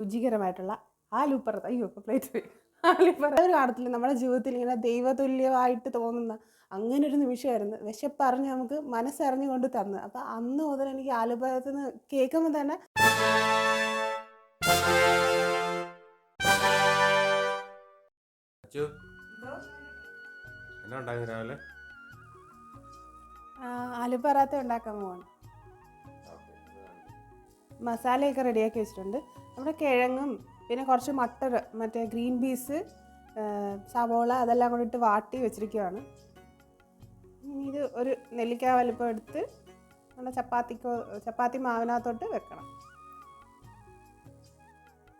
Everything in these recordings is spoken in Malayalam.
രുചികരമായിട്ടുള്ള ആലുപ്പറത്ത് അയ്യോ ഇപ്പോൾ പ്ലേറ്റ് പോയി. ആലുപ്പറ ഒരു കാണത്തില്ല? നമ്മുടെ ജീവിതത്തിൽ ഇങ്ങനെ ദൈവതുല്യമായിട്ട് തോന്നുന്ന അങ്ങനെ ഒരു നിമിഷമായിരുന്നു. വിശപ്പറിഞ്ഞ് നമുക്ക് മനസ്സറിഞ്ഞുകൊണ്ട് തന്നു. അപ്പം അന്ന് മുതൽ എനിക്ക് ആലുപ്പറത്ത് നിന്ന് കേൾക്കുമ്പോൾ തന്നെ എന്നാ ഉണ്ടായിരുന്നു രാവിലെ? ആ, ആലുപ്പറാത്ത ഉണ്ടാക്കാൻ പോവാണ്. മസാലയൊക്കെ റെഡിയാക്കി വെച്ചിട്ടുണ്ട്. നമ്മുടെ കിഴങ്ങും പിന്നെ കുറച്ച് മട്ടർ മറ്റേ ഗ്രീൻ പീസ് സവോള അതെല്ലാം കൂടി ഇട്ട് വാട്ടി വെച്ചിരിക്കുകയാണ് ഇത് ഒരു നെല്ലിക്ക വലിപ്പം എടുത്ത് നമ്മുടെ ചപ്പാത്തിക്കോ ചപ്പാത്തി മാവിനകത്തോട്ട് വെക്കണം.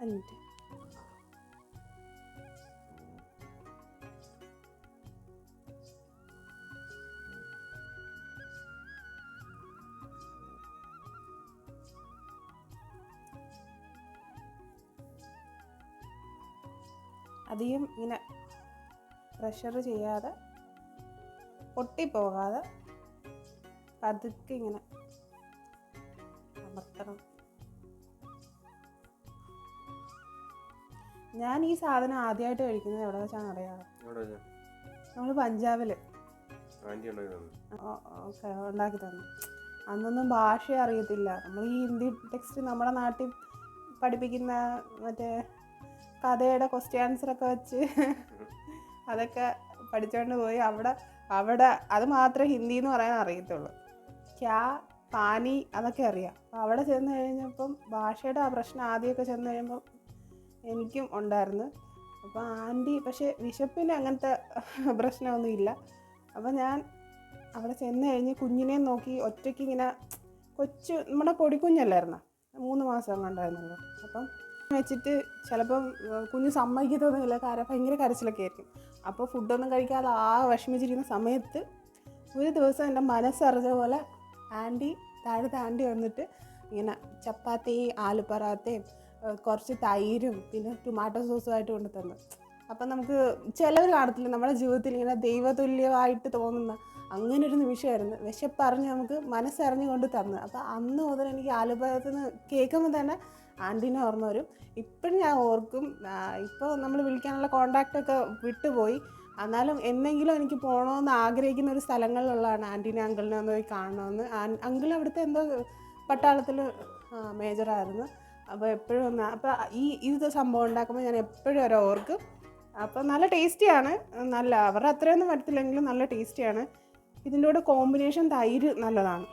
എന്നിട്ട് അധികം ഇങ്ങനെ പ്രഷർ ചെയ്യാതെ പൊട്ടിപ്പോകാതെ പതുക്കെ ഇങ്ങനെ അമർത്തണം. ഞാൻ ഈ സാധനം ആദ്യമായിട്ട് കഴിക്കുന്നത് എവിടെ വെച്ചാണ് അറിയാറ് നമ്മൾ പഞ്ചാബിൽ. നമ്മൾ ഒക്കെ ഉണ്ടാക്കി തന്നു. അന്നൊന്നും ഭാഷ അറിയത്തില്ല. നമ്മൾ ഈ ഹിന്ദി ടെക്സ്റ്റ് നമ്മുടെ നാട്ടിൽ പഠിപ്പിക്കുന്ന മറ്റേ കഥയുടെ ക്വസ്റ്റ്യൻ ആൻസർ ഒക്കെ വെച്ച് അതൊക്കെ പഠിച്ചുകൊണ്ട് പോയി. അവിടെ അവിടെ അത് മാത്രമേ ഹിന്ദി എന്ന് പറയാൻ അറിയത്തുള്ളൂ. ക്യാ പാനി അതൊക്കെ അറിയാം. അപ്പോൾ അവിടെ ചെന്ന് കഴിഞ്ഞപ്പം ഭാഷയുടെ ആ പ്രശ്നം ആദ്യമൊക്കെ ചെന്ന് കഴിയുമ്പം എനിക്കും ഉണ്ടായിരുന്നു. അപ്പോൾ ആന്റി പക്ഷേ വിശപ്പിന് അങ്ങനത്തെ പ്രശ്നമൊന്നും ഇല്ല. അപ്പോൾ ഞാൻ അവിടെ ചെന്ന് കഴിഞ്ഞ് കുഞ്ഞിനെ നോക്കി ഒറ്റയ്ക്ക് ഇങ്ങനെ കൊച്ചു നമ്മുടെ പൊടിക്കുഞ്ഞല്ലായിരുന്ന? മൂന്ന് മാസം കണ്ടായിരുന്നല്ലോ അപ്പം വെച്ചിട്ട് ചിലപ്പം കുഞ്ഞ് സമ്മതിക്കത്തൊന്നുമില്ല. കാരണം ഭയങ്കര കരച്ചിലൊക്കെ ആയിരിക്കും. അപ്പോൾ ഫുഡൊന്നും കഴിക്കാതെ ആ വിഷമിച്ചിരിക്കുന്ന സമയത്ത് ഒരു ദിവസം എന്റെ മനസ്സറിഞ്ഞ പോലെ ആന്റി താഴത്തെ ആന്റി വന്നിട്ട് ഇങ്ങനെ ചപ്പാത്തി ആലു പറാത്തയും കുറച്ച് തൈരും പിന്നെ ടൊമാറ്റോ സോസുമായിട്ട് കൊണ്ട് തന്നു അപ്പം നമുക്ക് ചിലവർ കാണത്തില്ല. നമ്മുടെ ജീവിതത്തിൽ ഇങ്ങനെ ദൈവതുല്യമായിട്ട് തോന്നുന്ന അങ്ങനെ ഒരു നിമിഷമായിരുന്നു. വിശപ്പറിഞ്ഞ് നമുക്ക് മനസ്സറിഞ്ഞുകൊണ്ട് തന്നു. അപ്പം അന്ന് മുതൽ എനിക്ക് ആലുപാതത്തിൽ നിന്ന് കേൾക്കുമ്പോൾ തന്നെ ആന്റീനെ ഓർമ്മ വരും. ഇപ്പോഴും ഞാൻ ഓർക്കും. ഇപ്പോൾ നമ്മൾ വിളിക്കാനുള്ള കോണ്ടാക്റ്റൊക്കെ വിട്ടുപോയി. എന്നാലും എന്നെങ്കിലും എനിക്ക് പോകണമെന്ന് ആഗ്രഹിക്കുന്ന ഒരു സ്ഥലങ്ങളിലുള്ളതാണ് ആന്റീനെ അങ്കിളിനെ ഒന്ന് പോയി കാണണമെന്ന്. അങ്കിൾ അവിടുത്തെ എന്തോ പട്ടാളത്തിൽ മേജറായിരുന്നു അപ്പോൾ എപ്പോഴും ഒന്ന് അപ്പോൾ ഈ ഇത് സംഭവം ഉണ്ടാക്കുമ്പോൾ ഞാൻ എപ്പോഴും ഒരു ഓർക്കും. അപ്പോൾ നല്ല ടേസ്റ്റിയാണ്. നല്ല അവരുടെ അത്രയൊന്നും വരത്തില്ലെങ്കിലും നല്ല ടേസ്റ്റിയാണ്. ഇതിന്റെ കൂടെ കോമ്പിനേഷൻ തൈര് നല്ലതാണ്.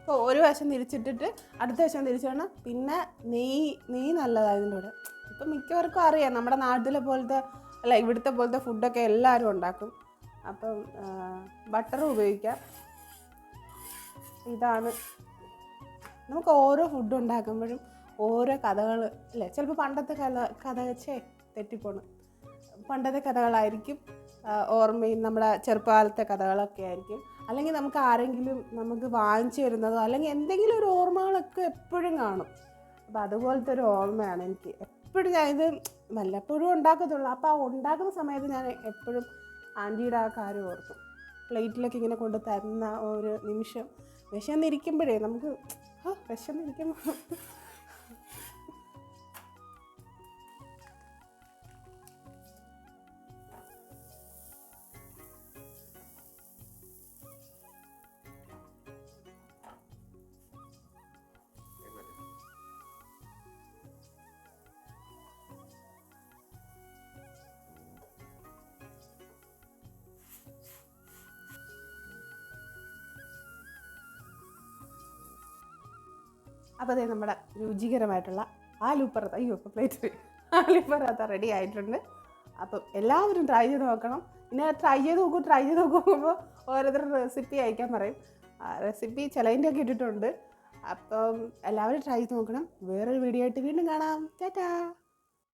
ഇപ്പോൾ ഒരു വശം തിരിച്ചിട്ടിട്ട് അടുത്ത വശം തിരിച്ചാണ്. പിന്നെ നെയ്യ് നെയ്യ് നല്ലതാണ് ഇതിന്റെ കൂടെ. ഇപ്പം മിക്കവർക്കും അറിയാം നമ്മുടെ നാട്ടിലെ പോലത്തെ അല്ല ഇവിടുത്തെ പോലത്തെ ഫുഡൊക്കെ എല്ലാവരും ഉണ്ടാക്കും. അപ്പം ബട്ടർ ഉപയോഗിക്കാം. ഇതാണ്. നമുക്ക് ഓരോ ഫുഡ് ഉണ്ടാക്കുമ്പോഴും ഓരോ കഥകൾ അല്ലേ? ചിലപ്പോൾ പണ്ടത്തെ കഥ കഥ വെച്ചേ തെറ്റിപ്പോണ്. പണ്ടത്തെ കഥകളായിരിക്കും ഓർമ്മയിൽ ഓർമ്മയും നമ്മുടെ ചെറുപ്പകാലത്തെ കഥകളൊക്കെ ആയിരിക്കും. അല്ലെങ്കിൽ നമുക്ക് ആരെങ്കിലും നമുക്ക് വാങ്ങിച്ചു വരുന്നതോ അല്ലെങ്കിൽ എന്തെങ്കിലും ഒരു ഓർമ്മകളൊക്കെ എപ്പോഴും കാണും. അപ്പോൾ അതുപോലത്തെ ഒരു ഓർമ്മയാണ് എനിക്ക് എപ്പോഴും ഞാൻ ഇത് വല്ലപ്പോഴും ഉണ്ടാക്കത്തുള്ളൂ. അപ്പോൾ ആ ഉണ്ടാക്കുന്ന സമയത്ത് ഞാൻ എപ്പോഴും ആന്റിയുടെ ആ കാര്യം ഓർക്കും പ്ലേറ്റിലൊക്കെ ഇങ്ങനെ കൊണ്ട് തരുന്ന ഒരു നിമിഷം വിശന്നിരിക്കുമ്പോഴേ നമുക്ക് വിശന്നിരിക്കുമ്പോൾ അപ്പോൾ അതേ നമ്മുടെ രുചികരമായിട്ടുള്ള ആലു പറത്ത അയ്യോ ഇപ്പോൾ പ്ലേറ്റ് ആലു പറാത്ത റെഡി ആയിട്ടുണ്ട്. അപ്പം എല്ലാവരും ട്രൈ ചെയ്ത് നോക്കണം. പിന്നെ ട്രൈ ചെയ്ത് നോക്കും ട്രൈ ചെയ്ത് നോക്കുമ്പോൾ ഓരോരുത്തർ റെസിപ്പി അയക്കാൻ പറയും. റെസിപ്പി ചിലതിന്റെ ഒക്കെ ഇട്ടിട്ടുണ്ട്. അപ്പം എല്ലാവരും ട്രൈ ചെയ്ത് നോക്കണം. വേറൊരു വീഡിയോ ആയിട്ട് വീണ്ടും കാണാം. ടാറ്റാ.